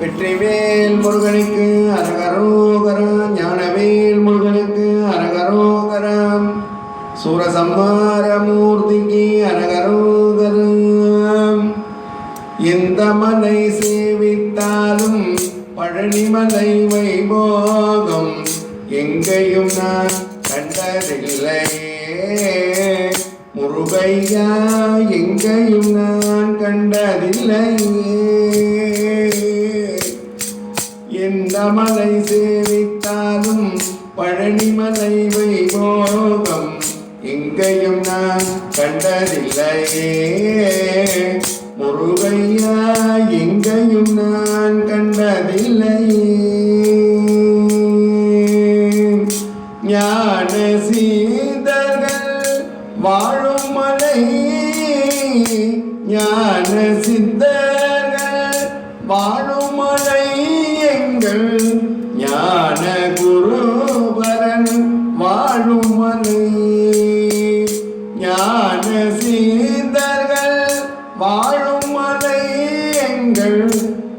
வெற்றிவேல் முருகனுக்கு அரகரோகரம் ஞானவேல் முருகனுக்கு அரகரோகரம் சூரசம்ஹாரமூர்த்திக்கு அரகரோகரம் எந்த மலை சேவித்தாலும் பழனிமலை வைபோகம் எங்கேயும் நான் கண்டதில்லை. முருகையா எங்கேயும் நான் கண்டதில்லையே. எந்த சேவித்தாலும் பழனிமலை வைபோகம் எங்கேயும் நான் கண்டதில்லையே. முருகையா எங்கேயும் நான் கண்டதில்லையே. ஞான சீதர்கள் வாழும் மலை ஞான சித்தர்கள் வாழும் ஞான சீதர்கள் வாழும் மலை எங்கள்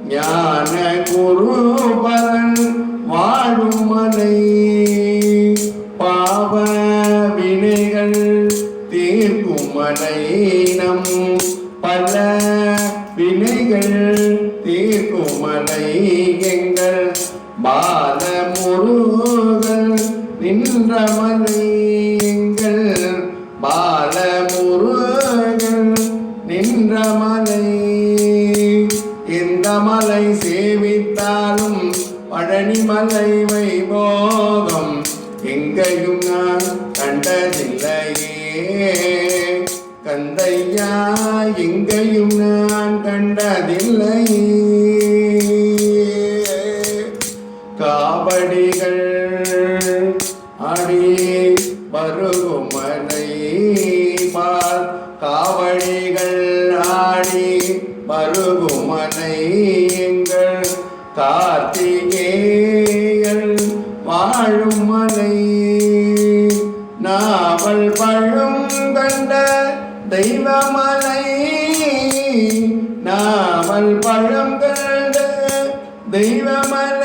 ஞான குருபரன் வாழும் மலை பாவ வினைகள் தீர்க்கும் மலை நம் பல வினைகள் தீர்க்கும் மலை எங்கள் பால நின்ற பாலமுருகன் எங்கள் பால நின்ற மலை. எந்த மலை சேவித்தாலும் பழனிமலை வைபோகம். எங்கேயும் நான் கண்டதில்லையே. கந்தையா எங்கேயும் நான் கண்டதில்லையே. காவடிகள் ஆடி வருகுமலை எங்கள் கார்த்திகேயன் வாழும் மலை. நாவல் பழும் கண்ட தெய்வமலை. நாவல் பழம் கண்ட தெய்வமலை.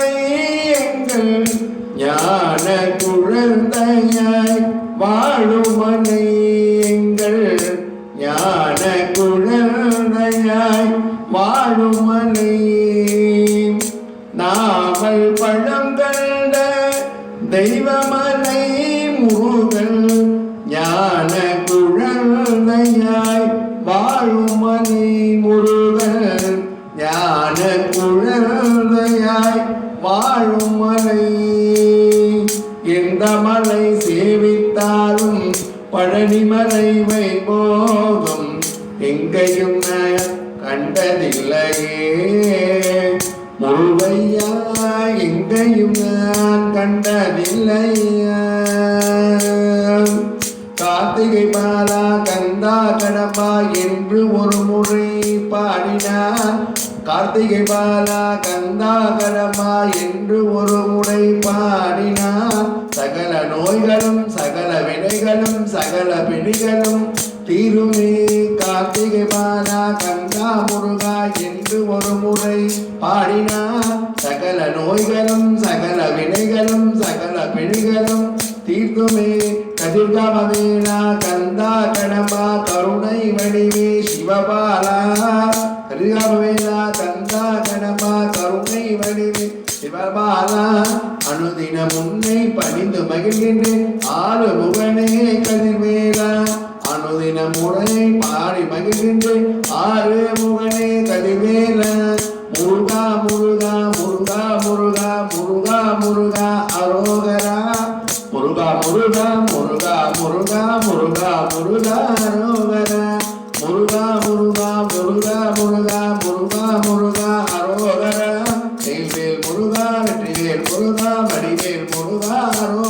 நாமல் பழம் கண்ட தெய்வமலை முருகன் ஞான குழந்தையாய் வாழுமணி முருகன். ஞான குழந்தையாய் வாழும் மலை எந்த மலை சேவித்தாலும் பழனிமலை வைபோகம் எங்கேயும் கண்டதில்லையே. முருகையா எங்கேயும் நான் கண்டதில்லையா? கார்த்திகை பாலா கந்தா கடப்பா என்று ஒரு முறை பாடினார். கார்த்திகை பாலா கந்தா கடப்பா என்று ஒரு முறை பாடினார். சகல நோய்களும் சகல வினைகளும் சகல பிணிகளும் தீருமே. கார்த்திகை மாதா கங்கா முருகா என்று ஒரு முறை பாடினார். சகல நோய்களும் சகல வினைகளும் சகல பிணிகளும் தீர்த்துமே கதிர்காமவேனா கந்தா கடம்பா கருணை வடிவே சிவபாலா. கதிர்காமவேனா கந்தா கடம்பா கருணை வடிவே சிவபாலா. அனுதின முன்னை பணிந்து மகிழ்கின்றேன். ஆறு முகனே முறை பாடி மகிழ்கின்றேன் ஆறு முகனே கதிர்வேலா முருகா முருகா முருகா முருகா முருகா முருகா அரோகரா முருகா முருகா முருகா முருகா முருகா முருகா அரோகரா முருகா முருகா முருகா முருகா முருகா முருகா அரோகரா செய்வேல் முருகா வெற்றிவேல் முருகா வடிவேல் முருகா அரோ